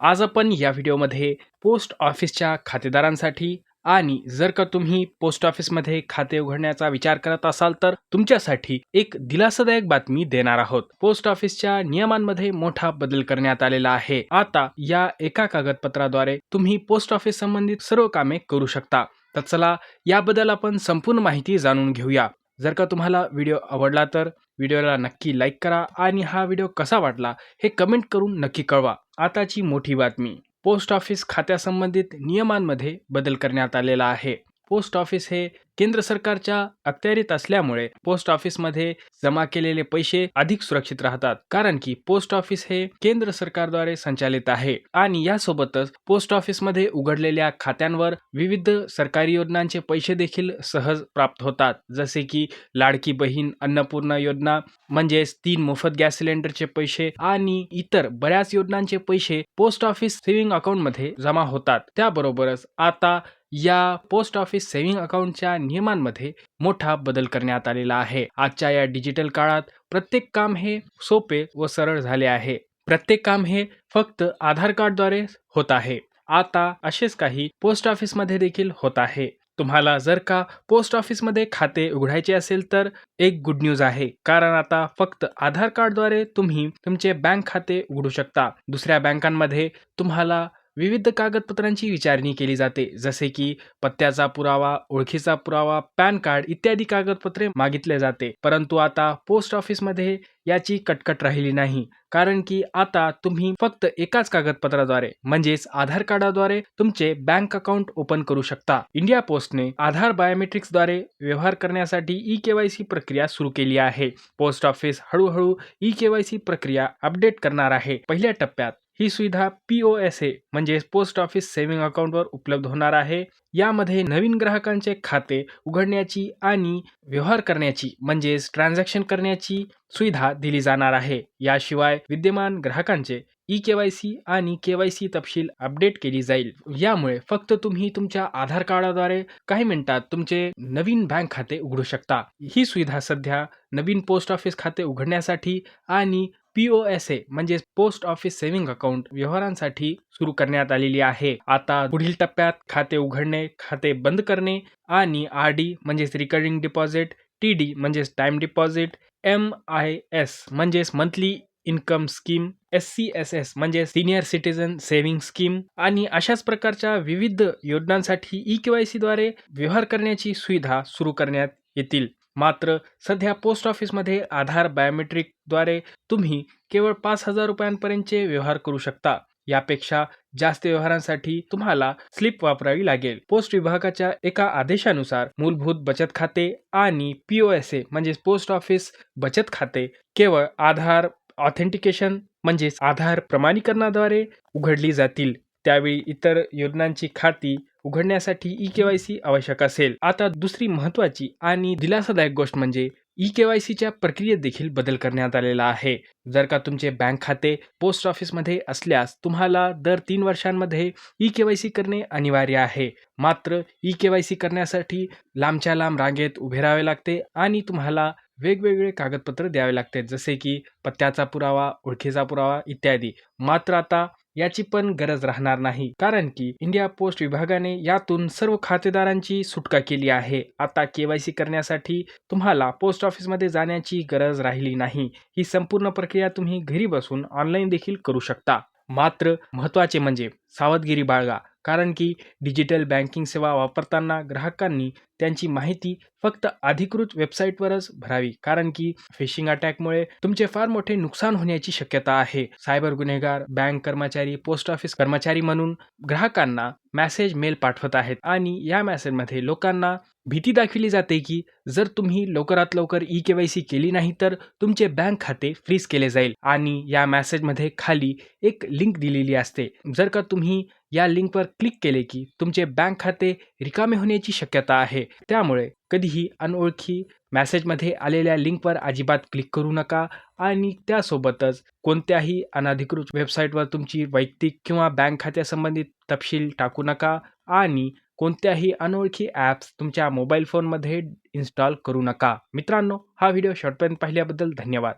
आज आपण या व्हिडिओमध्ये पोस्ट ऑफिसच्या खातेदारांसाठी आणि जर का तुम्ही पोस्ट ऑफिसमध्ये खाते उघडण्याचा विचार करत असाल तर तुमच्यासाठी एक दिलासादायक बातमी देणार आहोत. पोस्ट ऑफिसच्या नियमांमध्ये मोठा बदल करण्यात आलेला आहे. आता या एका कागदपत्राद्वारे तुम्ही पोस्ट ऑफिस संबंधित सर्व कामे करू शकता. तर चला याबद्दल आपण संपूर्ण माहिती जाणून घेऊया. जर का तुम्हाला व्हिडिओ आवडला तर व्हिडिओला नक्की लाईक करा आणि हा व्हिडिओ कसा वाटला हे कमेंट करून नक्की कळवा. आताची मोठी बातमी. पोस्ट ऑफिस खात्यासंबंधित नियमांमध्ये बदल करण्यात आलेला आहे. पोस्ट ऑफिस हे केंद्र सरकारच्या अखत्यारीत असल्यामुळे पोस्ट ऑफिसमध्ये जमा केलेले पैसे अधिक सुरक्षित राहतात. कारण की पोस्ट ऑफिस हे केंद्र सरकारद्वारे संचालित आहे आणि यासोबतच पोस्ट ऑफिसमध्ये उघडलेल्या खात्यांवर विविध सरकारी योजनांचे पैसे देखील सहज प्राप्त होतात. जसे की लाडकी बहीण अन्नपूर्णा योजना म्हणजेच तीन मोफत गॅस सिलेंडरचे पैसे आणि इतर बऱ्याच योजनांचे पैसे पोस्ट ऑफिस सेव्हिंग अकाउंटमध्ये जमा होतात. त्याबरोबरच आता या पोस्ट ऑफिस सेव्हिंग अकाउंटच्या नियमांमध्ये मोठा बदल करण्यात आलेला आहे. आजच्या या डिजिटल काळात प्रत्येक काम हे सोपे व सरळ झाले आहे. प्रत्येक काम हे फक्त आधार कार्डद्वारे होत आहे. आता असेच काही पोस्ट ऑफिसमध्ये देखील होत आहे. तुम्हाला जर का पोस्ट ऑफिसमध्ये खाते उघडायचे असेल तर एक गुड न्यूज आहे. कारण आता फक्त आधार कार्डद्वारे तुम्ही तुमचे बँक खाते उघडू शकता. दुसऱ्या बँकांमध्ये तुम्हाला विविध कागदपत्रांची विचारणी केली जाते. जसे की पत्त्याचा पुरावा ओळखीचा पुरावा पॅन कार्ड इत्यादी कागदपत्रे मागितले जाते. परंतु आता पोस्ट ऑफिसमध्ये याची कटकट राहिली नाही. कारण की आता तुम्ही फक्त एकाच कागदपत्राद्वारे म्हणजेच आधार कार्डाद्वारे तुमचे बँक अकाउंट ओपन करू शकता. इंडिया पोस्टने आधार बायोमेट्रिक्सद्वारे व्यवहार करण्यासाठी ई केवायसी प्रक्रिया सुरू केली आहे. पोस्ट ऑफिस हळूहळू ई केवायसी प्रक्रिया अपडेट करणार आहे. पहिल्या टप्प्यात ही सुविधा पी ओ एस ए म्हणजे पोस्ट ऑफिस सेव्हिंग अकाउंटवर उपलब्ध होणार आहे. यामध्ये नवीन ग्राहकांचे खाते उघडण्याची आणि व्यवहार करण्याची म्हणजेच ट्रान्झॅक्शन करण्याची सुविधा दिली जाणार आहे. याशिवाय विद्यमान ग्राहकांचे ई के वाय सी आणि के वाय सी तपशील अपडेट केली जाईल. यामुळे फक्त तुम्ही तुमच्या आधार कार्डाद्वारे काही मिनिटात तुमचे नवीन बँक खाते उघडू शकता. ही सुविधा सध्या नवीन पोस्ट ऑफिस खाते उघडण्यासाठी आणि पी ओ एस ए म्हणजे पोस्ट ऑफिस सेव्हिंग अकाउंट व्यवहारांसाठी सुरू करण्यात आलेली आहे. आता पुढील टप्प्यात खाते उघडणे खाते बंद करणे आणि आर डी म्हणजेच रिकरिंग डिपॉझिट टी डी म्हणजेच time deposit M I S म्हणजेच monthly income scheme S C S S म्हणजे सिनियर सिटीजन सेव्हिंग स्कीम आणि अशाच प्रकारच्या विविध योजनांसाठी ई के वाय सीद्वारे व्यवहार करण्याची सुविधा सुरू करण्यात येतील. मात्र सध्या पोस्ट ऑफिसमध्ये आधार बायोमेट्रिकद्वारे तुम्ही केवळ पाच हजार रुपयांपर्यंतचे व्यवहार करू शकता. यापेक्षा जास्त व्यवहारांसाठी तुम्हाला स्लिप वापरावी लागेल. पोस्ट विभागाच्या एका आदेशानुसार मूलभूत बचत खाते आणि पी ओ एस ए म्हणजे पोस्ट ऑफिस बचत खाते केवळ आधार ऑथेंटिकेशन म्हणजेच आधार प्रमाणीकरणाद्वारे उघडली जातील. त्यावेळी इतर योजनांची खाती उघडण्यासाठी ई के वाय सी आवश्यक असेल. आता दुसरी महत्वाची आणि दिलासादायक गोष्ट म्हणजे ई के वाय सीच्या प्रक्रियेत देखील बदल करण्यात आलेला आहे. जर का तुमचे बँक खाते पोस्ट ऑफिसमध्ये असल्यास तुम्हाला दर तीन वर्षांमध्ये ई के वाय सी करणे अनिवार्य आहे. मात्र ई के वाय सी करण्यासाठी लांबच्या लांब रांगेत उभे राहावे लागते आणि तुम्हाला वेगवेगळे कागदपत्र द्यावे लागते जसे की पत्त्याचा पुरावा ओळखीचा पुरावा इत्यादी. मात्र आता याची पण गरज राहणार नाही. कारण की इंडिया पोस्ट विभागाने यातून सर्व खातेदारांची सुटका केली आहे. आता केवायसी करण्यासाठी तुम्हाला पोस्ट ऑफिसमध्ये जाण्याची गरज राहिली नाही. ही संपूर्ण प्रक्रिया तुम्ही घरी बसून ऑनलाईन देखील करू शकता. मात्र महत्त्वाचे म्हणजे सावधगिरी बाळगा. कारण की डिजिटल बँकिंग सेवा वापरताना ग्राहकांनी त्यांची माहिती फक्त अधिकृत वेबसाईटवरच भरावी. कारण की फिशिंग अटॅकमुळे तुमचे फार मोठे नुकसान होण्याची शक्यता आहे. सायबर गुन्हेगार बँक कर्मचारी पोस्ट ऑफिस कर्मचारी म्हणून ग्राहकांना मेसेज मेल पाठवत आहेत. आणि या मेसेजमध्ये लोकांना भीती दाखविली जाते की जर तुम्ही लवकरात लवकर ई के वाय सी केली नाही तर तुमचे बँक खाते फ्रीज केले जाईल. आणि या मेसेजमध्ये खाली एक लिंक दिलेली असते. जर का तुम्ही या लिंकवर क्लिक केले की तुमचे बँक खाते रिकामे होण्याची शक्यता आहे. त्यामुळे कधीही अनोळखी मॅसेजमध्ये आलेल्या लिंकवर अजिबात क्लिक करू नका आणि त्यासोबतच कोणत्याही अनधिकृत वेबसाईटवर तुमची वैयक्तिक किंवा बँक खात्यासंबंधित तपशील टाकू नका आणि कोणत्याही अनोळखी ॲप्स तुमच्या मोबाईल फोनमध्ये इन्स्टॉल करू नका. मित्रांनो हा व्हिडिओ शॉर्टपर्यंत पाहिल्याबद्दल धन्यवाद.